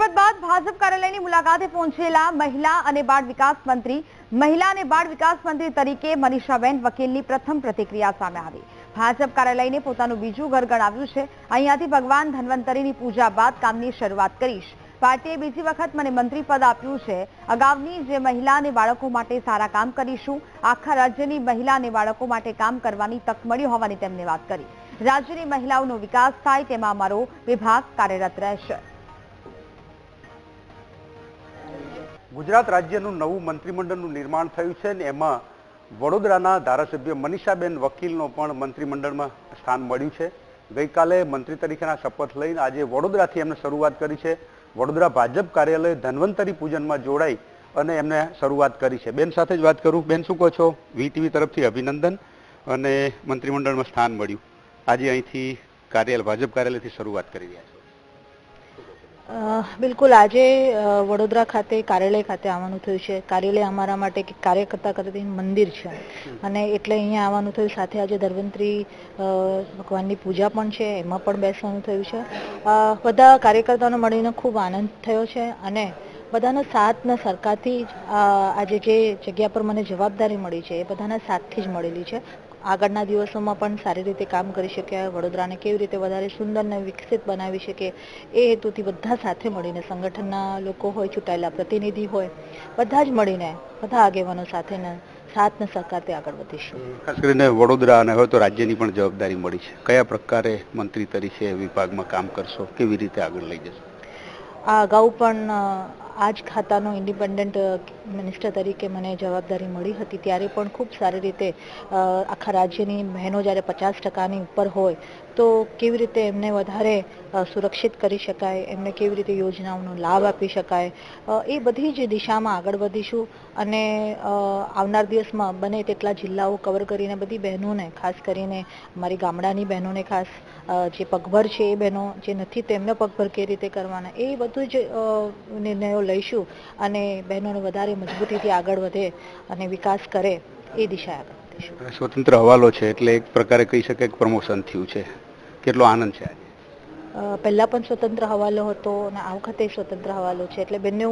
શપથ બાદ ભાજપ કાર્યાલયની મુલાકાતે પહોંચેલા મહિલા અને બાળ વિકાસ મંત્રી, મહિલા અને બાળ વિકાસ મંત્રી તરીકે મનીષાબેન વકીલની પ્રથમ પ્રતિક્રિયા સામે આવી. ભાજપ કાર્યાલયને પોતાનું બીજું ઘર ગણાવ્યું છે. અહીંયાથી ભગવાન ધન્વંતરીની પૂજા બાદ કામની શરૂઆત કરીશ. પાર્ટીએ બીજી વખત મને મંત્રી પદ આપ્યું છે. અગાઉની જે મહિલા અને બાળકો માટે સારા કામ કરીશું, આખા રાજ્યની મહિલા અને બાળકો માટે કામ કરવાની તક મળી હોવાની તેમણે વાત કરી. રાજ્યની મહિલાઓનો વિકાસ થાય તેમાં અમારો વિભાગ કાર્યરત રહેશે. ગુજરાત રાજ્યનું નવું મંત્રીમંડળનું નિર્માણ થયું છે ને એમાં વડોદરાના ધારાસભ્ય મનીષાબેન વકીલનો પણ મંત્રીમંડળમાં સ્થાન મળ્યું છે. ગઈકાલે મંત્રી તરીકેના શપથ લઈને આજે વડોદરાથી એમને શરૂઆત કરી છે. વડોદરા ભાજપ કાર્યાલય ધન્વંતરી પૂજનમાં જોડાઈ અને એમને શરૂઆત કરી છે. બેન સાથે જ વાત કરું. બેન, શું કહો છો? વીટીવી તરફથી અભિનંદન અને મંત્રીમંડળમાં સ્થાન મળ્યું. આજે અહીંથી કાર્યાલય, ભાજપ કાર્યાલયથી શરૂઆત કરી રહ્યા છો. બિલકુલ આજે વડોદરા ખાતે કાર્યાલય ખાતે આવવાનું થયું છે. કાર્યાલય અમારા માટે કાર્યકર્તા કરતી મંદિર છે. અને એટલે અહીંયા આવવાનું થયું. સાથે આજે ધન્વંતરી અ, ભગવાનની પૂજા પણ છે. એમાં પણ બેસવાનું થયું છે. બધા કાર્યકર્તાઓને મળીને ખૂબ આનંદ થયો છે. અને બધાનો સાથ ને સરકારથી આજે જે જગ્યા પર મને જવાબદારી મળી છે એ બધાના સાથથી જ મળેલી છે. આગળના દિવસોમાં પણ સારી રીતે કામ કરી શકે વડોદરાને કેવી રીતે વધારે સુંદર અને વિકસિત બનાવી શકે એ હેતુથી બધા સાથે મળીને સંગઠનના લોકો હોય ચૂંટાયેલા પ્રતિનિધિ હોય બધા જ મળીને બધા આગેવાનો સાથે સાથને સાથ ને સહકારથી આગળ વધીશું. ખાસ કરીને વડોદરા અને હવે તો રાજ્યની પણ જવાબદારી મળી છે. કયા પ્રકારે મંત્રી તરીકે વિભાગમાં કામ કરશો? કેવી રીતે આગળ લઈ જશો? આ અગાઉ પણ આ જ ખાતાનો ઇન્ડિપેન્ડન્ટ મિનિસ્ટર તરીકે મને જવાબદારી મળી હતી. ત્યારે પણ ખૂબ સારી રીતે આખા રાજ્યની બહેનો જ્યારે પચાસ ટકાની ઉપર હોય, તો કેવી રીતે એમને વધારે સુરક્ષિત કરી શકાય, એમને કેવી રીતે યોજનાઓનો લાભ આપી શકાય એ બધી જ દિશામાં આગળ વધીશું. અને આવનાર દિવસમાં બને તેટલા જિલ્લાઓ કવર કરીને બધી બહેનોને, ખાસ કરીને મારી ગામડાની બહેનોને ખાસ જે પગભર છે એ બહેનો, જે નથી તેમને પગભર કેવી રીતે કરવાના, એ બધું જ નિર્ણયો લઈશું અને બહેનોને વધારે મજબૂતીથી આગળ વધે અને વિકાસ કરે એ દિશા આગળ વધીશું. સ્વતંત્ર હવાલો છે એટલે એક પ્રકારે કહી શકાય કે પ્રમોશન થયું છે. કેટલો આનંદ છે પહેલાં પહેલા પણ સ્વતંત્ર હવાલો હતો અને આ વખતે સ્વતંત્ર હવાલો છે. એટલે બંને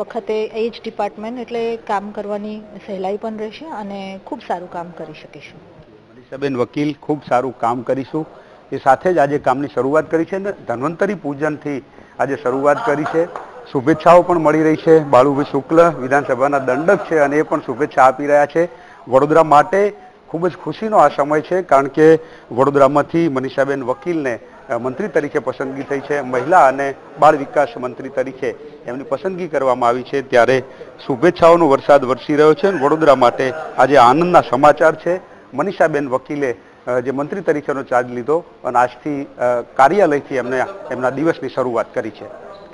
વખતે એ જ ડિપાર્ટમેન્ટ એટલે કામ કરવાની સહેલાઈ પણ રહેશે અને ખૂબ સારું કામ કરી શકીશું. મનીષાબેન વકીલ ખૂબ સારું કામ કરીશું. એ સાથે જ આજે કામની શરૂઆત કરી છે ને ધન્વંતરી પૂજનથી આજે શરૂઆત કરી છે. શુભેચ્છાઓ પણ મળી રહી છે. બાળુભાઈ શુક્લ વિધાનસભાના દંડક છે અને એ પણ શુભેચ્છા આપી રહ્યા છે. વડોદરા માટે ખૂબ જ ખુશીનો આ સમય છે કારણ કે વડોદરામાંથી મનીષાબેન વકીલને મંત્રી તરીકે પસંદગી થઈ છે, મહિલા અને બાળ વિકાસ મંત્રી તરીકે એમની પસંદગી કરવામાં આવી છે. ત્યારે શુભેચ્છાઓનો વરસાદ વરસી રહ્યો છે વડોદરા માટે આજે આનંદના સમાચાર છે. મનીષાબેન વકીલે જે મંત્રી તરીકેનો ચાર્જ લીધો અને આજથી કાર્યાલયથી એમને એમના દિવસની શરૂઆત કરી છે.